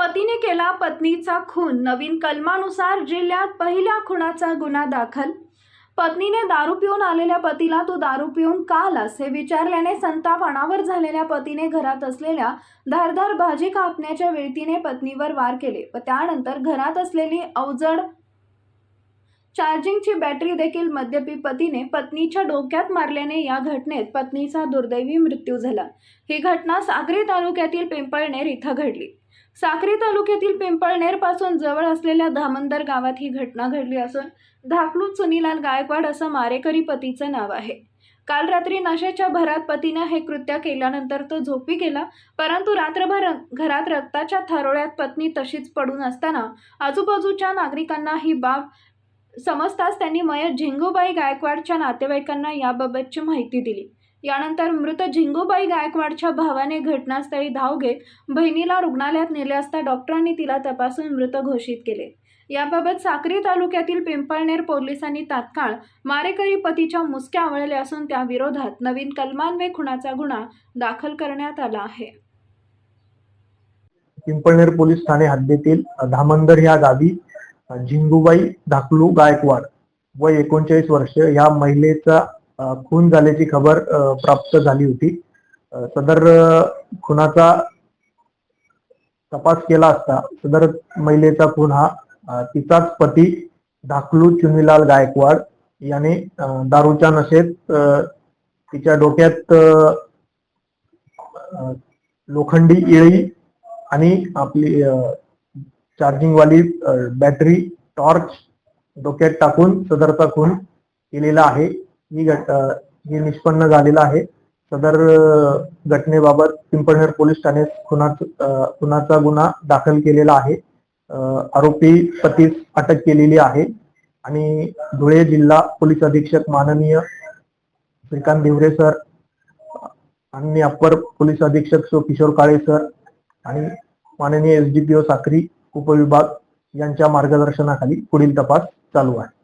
पतीने केला पत्नीचा खून. नवीन कलमानुसार जिल्ह्यात पहिल्या खुनाचा गुन्हा दाखल. पत्नीने दारू पिऊन आलेल्या पतीला तू दारू पिऊन का आलास हे विचारल्याने संताप अनावर झालेल्या पतीने घरात असलेल्या धारदार भाजी कापण्याच्या वेळतीने पत्नीवर वार केले व त्यानंतर घरात असलेली अवजड चार्जिंगची बॅटरी देखील मद्यपी पतीने पत्नीच्या डोक्यात मारल्याने या घटनेत पत्नीचा दुर्दैवी मृत्यू झाला. ही घटना साक्री तालुक्यातील पिंपळनेर इथं घडली. साक्री तालुक्यातील पिंपळनेरपासून जवळ असलेल्या धामंदर गावात ही घटना घडली असून धाकलू सुनीलाल गायकवाड असं मारेकरी पतीचं नाव आहे. काल रात्री नशेच्या भरात पतीनं हे कृत्य केल्यानंतर तो झोपी गेला परंतु रात्रभर घरात रक्ताच्या थारोळ्यात पत्नी तशीच पडून असताना आजूबाजूच्या नागरिकांना ही बाब समजताच त्यांनी मयत झिंगूबाई गायकवाडच्या नातेवाईकांना याबाबतची माहिती दिली. यानंतर मृत झिंगूबाई गायकवाडच्या भावाने घटनास्थळी धाव घेत बहिणीला रुग्णालयात नेले असता डॉक्टरांनी तिला तपासून मृत घोषित केले. याबाबत साक्री तालुक्यातील पिंपळनेर पोलिसांनी तात्काळ मारेकरी पतीच्या मुसक्या आवळल्या असून त्या विरोधात नवीन कलमान्वे खुणाचा गुन्हा दाखल करण्यात आला आहे. पिंपळनेर पोलीस ठाणे हद्दीतील धामंदर या गावी झिंगूबाई धाकलू गायकवाड. वय एकोणचाळीस वर्ष. या महिलेचा खून झाल्याची खबर प्राप्त झाली होती. सदर खुनाचा तपास केला असता सदर महिलेचा खून हा तिचाच पती धाकलू चुनीलाल गायकवाड याने दारूच्या नशेत तिच्या डोक्यात लोखंडी इळी आणि आपली चार्जिंग वाली बॅटरी टॉर्च डोक्यात टाकून सदरचा खून केलेला आहे. ही घट हे निष्पन्न झालेलं आहे. सदर घटनेबाबत पिंपळनेर पोलीस ठाण्यात खुनाचा गुन्हा दाखल केलेला आहे. आरोपी पतीस अटक केलेली आहे. आणि धुळे जिल्हा पोलीस अधीक्षक माननीय श्रीकांत देवरे सर आणि अप्पर पोलीस अधीक्षक सो किशोर काळे सर आणि माननीय S D P O Sakhari उपविभाग यांच्या मार्गदर्शनाखाली पुढील तपास चालू आहे.